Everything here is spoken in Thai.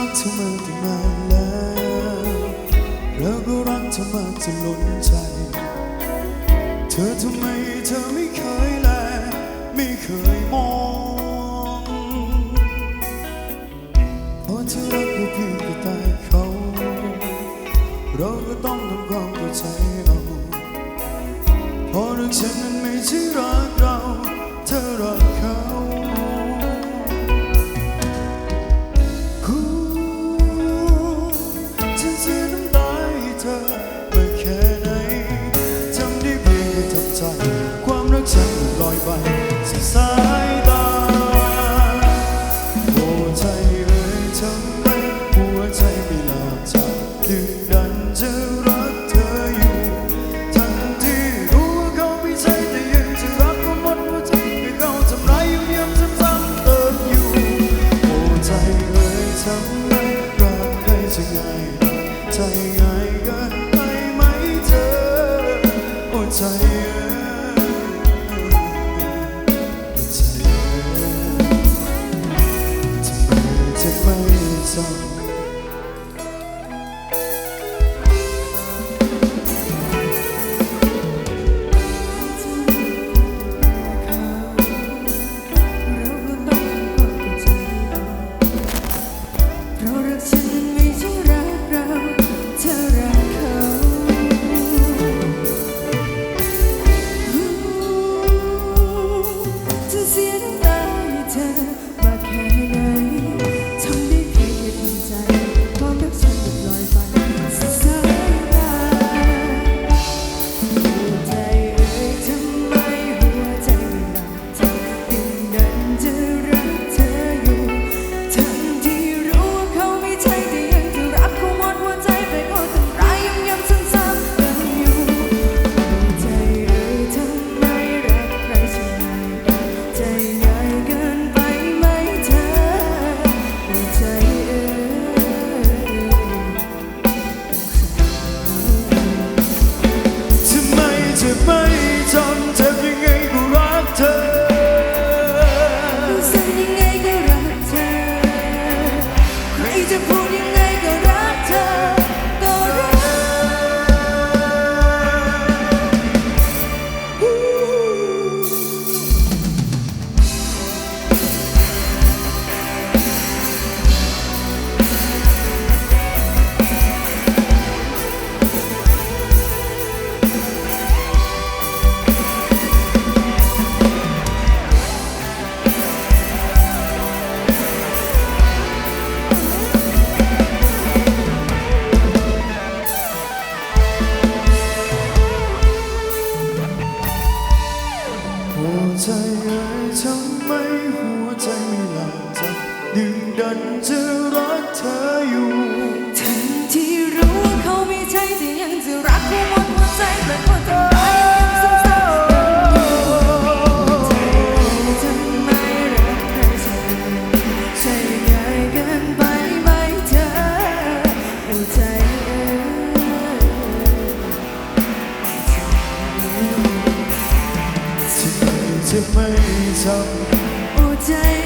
รักเธอมาตั้งนานแล้วแล้วก็รักเธอมากจนล้นใจ เธอทำไมเธอไม่เคยแลไม่เคยมองเพราะเธอรักเพียงก็ตายเขา เราก็ต้องทำความเข้าใจเอาเพอเรื่องฉันนั้นไม่ใช่รักเรา รักรักใครจงใจง่ายกินไปไหมเธอโอ้ใจ to me. to put your หัวใจเอ่ยทำไมหัวใจไม่หลับจะดึงดันจะรักเธออยู่ ไม่ทำโอ้ใจ